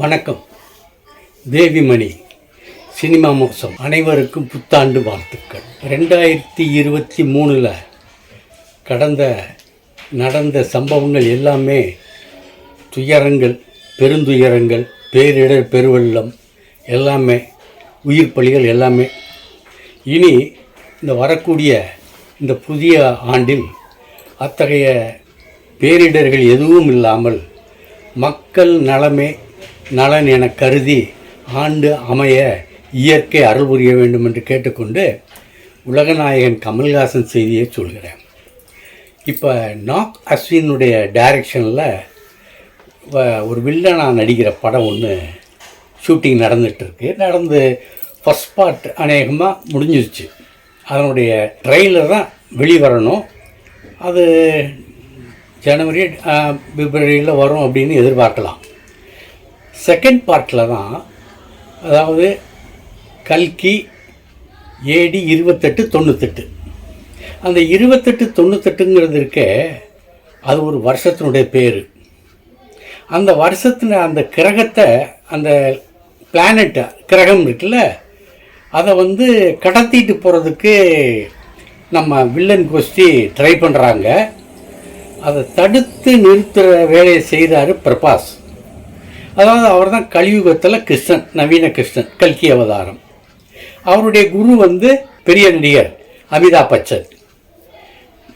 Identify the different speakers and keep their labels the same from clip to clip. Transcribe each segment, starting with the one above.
Speaker 1: வணக்கம். தேவிமணி சினிமா மோசம். அனைவருக்கும் புத்தாண்டு வாழ்த்துக்கள். ரெண்டாயிரத்தி இருபத்தி மூணில் கடந்த நடந்த சம்பவங்கள் எல்லாமே துயரங்கள் பெருந்துயரங்கள் பேரிடர் பெருவெள்ளம் எல்லாமே உயிர் பலிகள் எல்லாமே. இனி இந்த வரக்கூடிய இந்த புதிய ஆண்டில் அத்தகைய பேரிடர்கள் எதுவும் இல்லாமல் மக்கள் நலமே நலன் என கருதி ஆண்டு அமைய இயற்கை அருள் புரிய வேண்டும் என்று கேட்டுக்கொண்டு உலகநாயகன் கமல்ஹாசன் செய்தியை சொல்கிறேன். இப்போ நாக் அஸ்வினுடைய டைரக்ஷனில் ஒரு வில்லனாக நடிக்கிற படம் ஒன்று ஷூட்டிங் நடந்துகிட்ருக்கு நடந்து ஃபஸ்ட் பார்ட் அநேகமாக முடிஞ்சிருச்சு. அதனுடைய ட்ரெய்லர் தான் வெளிவரணும். அது ஜனவரி பிப்ரவரியில் வரும் அப்படின்னு எதிர்பார்க்கலாம். செகண்ட் பார்ட்டில் தான் அதாவது கல்கி ஏடி இருபத்தெட்டு தொண்ணூத்தெட்டு. அந்த இருபத்தெட்டு தொண்ணூத்தெட்டுங்கிறது இருக்கே அது ஒரு வருஷத்தினுடைய பேர். அந்த வருஷத்தில் அந்த கிரகத்தை அந்த பிளானட்டை கிரகம் இருக்குல்ல அதை வந்து கடத்திட்டு போகிறதுக்கு நம்ம வில்லன் கோஷ்டி ட்ரை பண்ணுறாங்க அதை தடுத்து நிறுத்துகிற வேலையை செய்கிறாரு பிரபாஸ். அதாவது அவர் தான் கலியுகத்தில் கிருஷ்ணன் நவீன கிருஷ்ணன் கல்கி அவதாரம். அவருடைய குரு வந்து பெரிய நடிகர் அமிதாப் பச்சன்.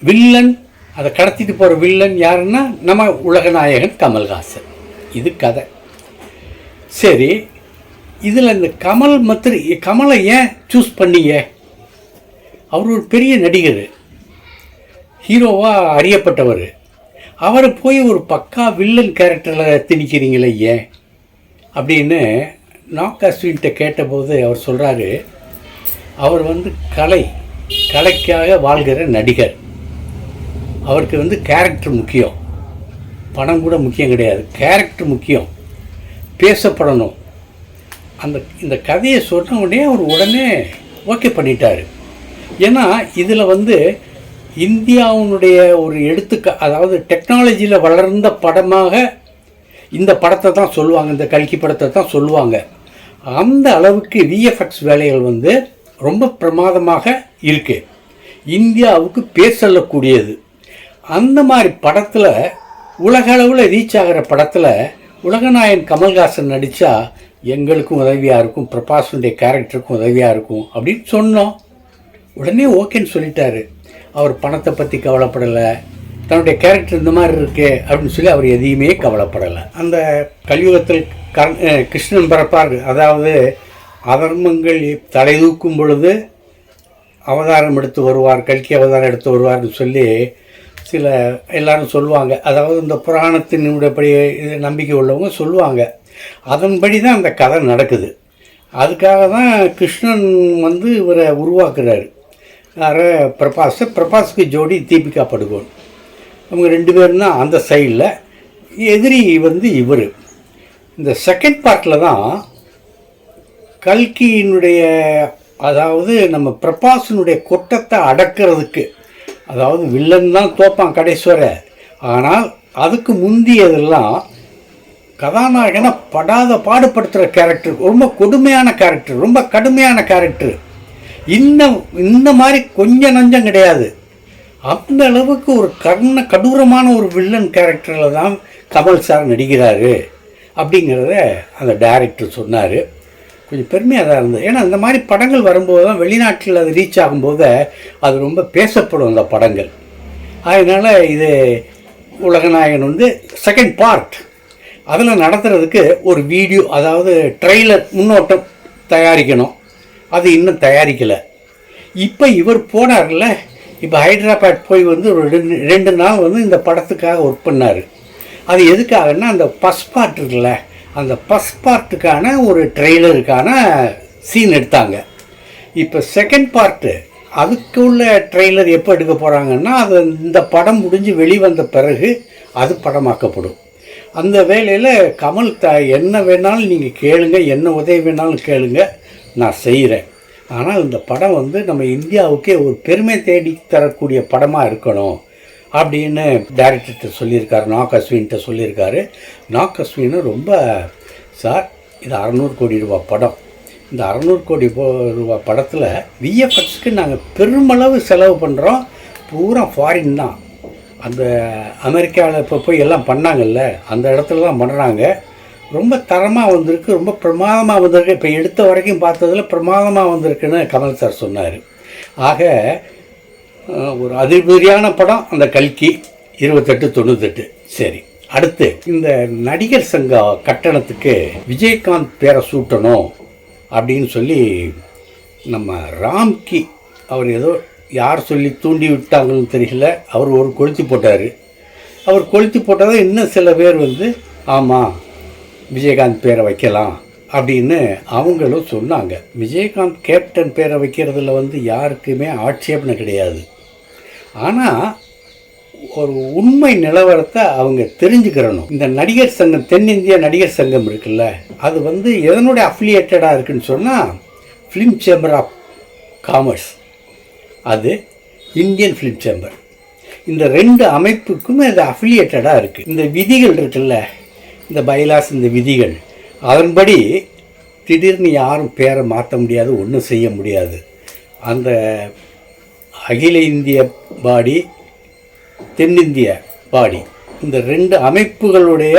Speaker 1: வில்லன் அதை கடத்திட்டு போகிற வில்லன் யாருன்னா நம்ம உலகநாயகன் கமல்ஹாசன். இது கதை. சரி இதில் இந்த கமல் மத்திரி கமலை ஏன் சூஸ் பண்ணீங்க? அவர் ஒரு பெரிய நடிகர். ஹீரோவாக அறியப்பட்டவர். அவரை போய் ஒரு பக்கா வில்லன் கேரக்டரில் திணிக்கிறீங்களே ஏன் அப்படின்னு நாக்காஸ்வின்கிட்ட கேட்டபோது அவர் சொல்கிறாரு அவர் வந்து கலை கலைக்காக வாழ்கிற நடிகர். அவருக்கு வந்து கேரக்டர் முக்கியம். பணம் கூட முக்கியம் கிடையாது. கேரக்டர் முக்கியம். பேசப்படணும். அந்த இந்த கதையை சொன்ன உடனே அவர் உடனே ஓகே பண்ணிட்டார். ஏன்னா இதில் வந்து இந்தியாவுடைய ஒரு எடுத்துக்க அதாவது டெக்னாலஜியில் வளர்ந்த படமாக இந்த படத்தை தான் சொல்லுவாங்க இந்த கல்கி படத்தை தான் சொல்லுவாங்க. அந்த அளவுக்கு விஎஃப்எக்ஸ் வேலைகள் வந்து ரொம்ப பிரமாதமாக இருக்குது இந்தியாவுக்கு பேசல்லக்கூடியது அந்த மாதிரி படத்தில் உலக அளவில் ரீச் ஆகிற படத்தில் உலகநாயன் கமல்ஹாசன் நடித்தா எங்களுக்கும் உதவியாக இருக்கும் பிரபாஸுடைய கேரக்டருக்கும் உதவியாக இருக்கும் அப்படின்னு சொன்னோம். உடனே ஓகேன்னு சொல்லிட்டாரு. அவர் பணத்தை பற்றி கவலைப்படலை. தன்னுடைய கேரக்டர் இந்த மாதிரி இருக்கு அப்படின்னு சொல்லி அவர் எதையுமே கவலைப்படலை. அந்த கலியுகத்தில் கர் கிருஷ்ணன் பிறப்பார். அதாவது அதர்மங்கள் தலை தூக்கும் பொழுது அவதாரம் எடுத்து வருவார் கல்கி அவதாரம் எடுத்து வருவார்னு சொல்லி சில எல்லாரும் சொல்லுவாங்க. அதாவது இந்த புராணத்தினுடைய இது நம்பிக்கை உள்ளவங்க சொல்லுவாங்க. அதன்படி தான் அந்த கதை நடக்குது. அதுக்காக தான் கிருஷ்ணன் வந்து இவரை உருவாக்குறாரு. யார் பிரபாஸ் பிரபாஸுக்கு ஜோடி தீபிகா படுகோன். அவங்க ரெண்டு பேரும் தான் அந்த சைடில் எதிரி வந்து இவர். இந்த செகண்ட் பார்ட்டில் தான் கல்கியினுடைய அதாவது நம்ம பிரபாசனுடைய கொட்டத்தை அடக்கிறதுக்கு அதாவது வில்லன் தான் தோப்பான் கடைசுவர ஆனால் அதுக்கு முந்தியதெல்லாம் கதாநாயகனை படாத பாடுபடுத்துகிற கேரக்டர் ரொம்ப கொடுமையான கேரக்டர் ரொம்ப கடுமையான கேரக்டர் இன்னும் இந்த மாதிரி கொஞ்சம் நஞ்சம் கிடையாது. அந்த அளவுக்கு ஒரு கர்ண கடூரமான ஒரு வில்லன் கேரக்டரில் தான் கமல் சார் நடிக்கிறாரு அப்படிங்கிறத அந்த டைரக்டர் சொன்னார். கொஞ்சம் பெருமையாக தான் இருந்தது. ஏன்னா இந்த மாதிரி படங்கள் வரும்போது தான் வெளிநாட்டில் அது ரீச் ஆகும்போது அது ரொம்ப பேசப்படும் அந்த படங்கள். அதனால் இது உலகநாயகன் வந்து செகண்ட் பார்ட் அதில் நடத்துறதுக்கு ஒரு வீடியோ அதாவது ட்ரெய்லர் முன்னோட்டம் தயாரிக்கணும். அது இன்னும் தயாரிக்கலை. இப்போ இவர் போனார்ல இப்போ ஹைதராபாத் போய் வந்து ஒரு ரெண்டு ரெண்டு நாள் வந்து இந்த படத்துக்காக ஒர்க் பண்ணார். அது எதுக்காகன்னா அந்த ஃபஸ்ட் பார்ட் இருக்குல்ல அந்த ஃபஸ்ட் பார்ட்டுக்கான ஒரு ட்ரெய்லருக்கான சீன் எடுத்தாங்க. இப்போ செகண்ட் பார்ட்டு அதுக்கு உள்ள ட்ரெய்லர் எப்போ எடுக்க போகிறாங்கன்னா அது இந்த படம் முடிஞ்சு வெளிவந்த பிறகு அது படமாக்கப்படும். அந்த வேலையில் கமல் த என்ன வேணாலும் நீங்கள் கேளுங்க என்ன உதவி வேணாலும் கேளுங்கள் நான் செய்கிறேன் ஆனால் இந்த படம் வந்து நம்ம இந்தியாவுக்கே ஒரு பெருமை தேடி தரக்கூடிய படமாக இருக்கணும் அப்படின்னு டேரக்டர்கிட்ட சொல்லியிருக்காரு நாக் அஸ்வின்கிட்ட சொல்லியிருக்காரு. நாக் அஸ்வின் ரொம்ப சார் இது அறநூறு கோடி ரூபா படம். இந்த அறநூறு கோடி ரூபா படத்தில் விஎஃப்எக்ஸ்க்கு நாங்கள் பெருமளவு செலவு பண்ணுறோம் பூரா ஃபாரின் தான். அந்த அமெரிக்காவில் இப்போ போய் எல்லாம் பண்ணாங்கல்ல அந்த இடத்துல தான் பண்ணுறாங்க ரொம்ப தரமாக வந்திருக்கு ரொம்ப பிரமாதமாக வந்திருக்கு. இப்போ எடுத்த வரைக்கும் பார்த்ததுல பிரமாதமாக வந்திருக்குன்னு கமல் சார் சொன்னார். ஆக ஒரு அதிர்பதியான படம் அந்த கல்கி இருபத்தெட்டு தொண்ணூத்தெட்டு. சரி அடுத்து இந்த நடிகர் சங்க கட்டணத்துக்கு விஜயகாந்த் பேரை சூட்டணும் அப்படின்னு சொல்லி நம்ம ராம்கி அவர் ஏதோ யார் சொல்லி தூண்டி விட்டாங்கன்னு தெரியல. அவர் ஒரு கொளுத்தி போட்டார். அவர் கொளுத்தி போட்டதை இன்னும் சில பேர் வந்து ஆமாம் விஜயகாந்த் பேரை வைக்கலாம் அப்படின்னு அவங்களும் சொன்னாங்க. விஜயகாந்த் கேப்டன் பேரை வைக்கிறதுல வந்து யாருக்குமே ஆட்சேபனை கிடையாது. ஆனால் ஒரு உண்மை நிலவரத்தை அவங்க தெரிஞ்சுக்கிறணும். இந்த நடிகர் சங்கம் தென்னிந்திய நடிகர் சங்கம் இருக்குல்ல அது வந்து எதனுடைய அஃபிலியேட்டடாக இருக்குன்னு சொன்னால் ஃபிலிம் சேம்பர் ஆஃப் காமர்ஸ் அது இந்தியன் ஃபிலிம் சேம்பர் இந்த ரெண்டு அமைப்புக்கும் அது அஃபிலியேட்டடாக இருக்குது இந்த விதிகள் இருக்குல்ல இந்த பைலாஸ் இந்த விதிகள் அதன்படி திடீர்னு யாரும் பேரை மாற்ற முடியாது ஒன்றும் செய்ய முடியாது. அந்த அகில இந்திய பாடி தென்னிந்திய பாடி இந்த ரெண்டு அமைப்புகளுடைய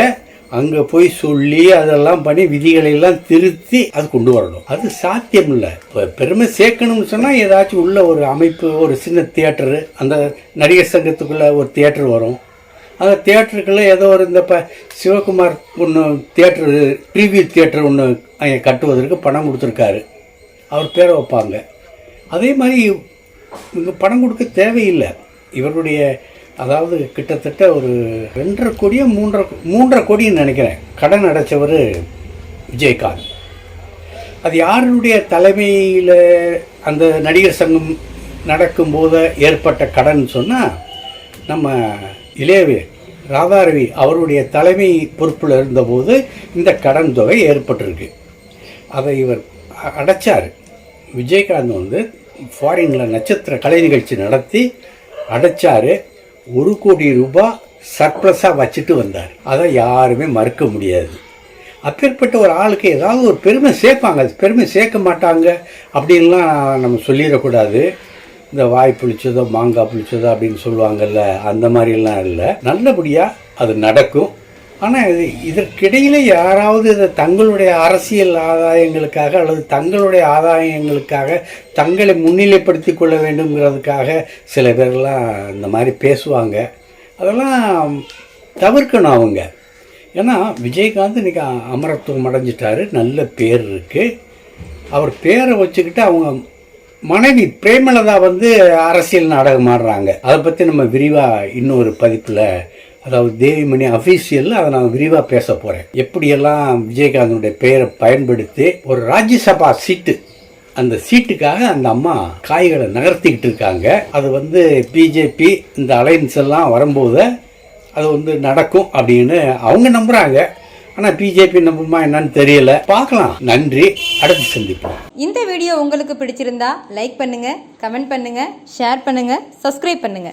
Speaker 1: அங்கே போய் சொல்லி அதெல்லாம் பண்ணி விதிகளையெல்லாம் திருத்தி அது கொண்டு வரணும். அது சாத்தியம் இல்லை இப்போ பெருமை சேர்க்கணும்னு சொன்னால் ஏதாச்சும் உள்ள ஒரு அமைப்பு ஒரு சின்ன தியேட்டரு அந்த நடிகர் சங்கத்துக்குள்ளே ஒரு தியேட்டர் வரும். அந்த தேட்டருக்குள்ளே ஏதோ ஒரு இந்த இப்போ சிவகுமார் ஒன்று தேட்டரு டிவி தேட்டர் ஒன்று அங்கே கட்டுவதற்கு பணம் கொடுத்துருக்காரு. அவர் பேரை வைப்பாங்க. அதே மாதிரி இங்கே பணம் கொடுக்க தேவையில்லை. இவருடைய அதாவது கிட்டத்தட்ட ஒரு ரெண்டரை கோடியோ மூன்றரை மூன்றரை கோடின்னு நினைக்கிறேன். கடன் அடைச்சவர் விஜயகாந்த். அது யாருடைய தலைமையில் அந்த நடிகர் சங்கம் நடக்கும்போது ஏற்பட்ட கடன் சொன்னால் நம்ம இளையவே ராதாரவி அவருடைய தலைமை பொறுப்பில் இருந்தபோது இந்த கடன் தொகை ஏற்பட்டிருக்கு. அதை இவர் அடைச்சார். விஜயகாந்த் வந்து ஃபாரினில் நட்சத்திர கலை நிகழ்ச்சி நடத்தி அடைச்சார். ஒரு கோடி ரூபாய் சர்ப்ளஸாக வச்சுட்டு வந்தார். அதை யாருமே மறுக்க முடியாது. அப்பேற்பட்ட ஒரு ஆளுக்கு ஏதாவது ஒரு பெருமை சேர்ப்பாங்க. பெருமை சேர்க்க மாட்டாங்க அப்படின்லாம் நம்ம சொல்லிடக்கூடாது. இந்த வாய் புளிச்சதோ மாங்காய் புளிச்சதோ அப்படின்னு சொல்லுவாங்கல்ல அந்த மாதிரிலாம் இல்லை. நல்லபடியாக அது நடக்கும். ஆனால் இது இதற்கிடையில் யாராவது இதை தங்களுடைய அரசியல் ஆதாயங்களுக்காக அல்லது தங்களுடைய ஆதாயங்களுக்காக தங்களை முன்னிலைப்படுத்தி கொள்ள வேண்டுங்கிறதுக்காக சில பேர்லாம் இந்த மாதிரி பேசுவாங்க. அதெல்லாம் தவிர்க்கணும் அவங்க. ஏன்னா விஜயகாந்த் இன்றைக்கி அமரத்துவம் அடைஞ்சிட்டாரு. நல்ல பேர் இருக்குது அவர் பேரை வச்சுக்கிட்டு அவங்க மனைவி பிரேமலதா வந்து அரசியல் நாடகம் ஆடுறாங்க. அதை பற்றி நம்ம விரிவாக இன்னொரு பதிப்பில் அதாவது தேவிமணி அஃபீஷியலில் அதை நான் விரிவாக பேச போகிறேன் எப்படியெல்லாம் விஜயகாந்தனுடைய பெயரை பயன்படுத்தி ஒரு ராஜ்யசபா சீட்டு அந்த சீட்டுக்காக அந்த அம்மா காய்களை நகர்த்திக்கிட்டு இருக்காங்க. அது வந்து பிஜேபி இந்த அலைன்ஸ் எல்லாம் வரும்போது அது வந்து நடக்கும் அப்படின்னு அவங்க நம்புகிறாங்க ஆனால் பிஜேபி நம்புமா என்னன்னு தெரியல. பார்க்கலாம். நன்றி. அடுத்து சந்திப்போம்.
Speaker 2: இந்த வீடியோ உங்களுக்கு பிடிச்சிருந்தா லைக் பண்ணுங்க கமெண்ட் பண்ணுங்க ஷேர் பண்ணுங்க சப்ஸ்கிரைப் பண்ணுங்க.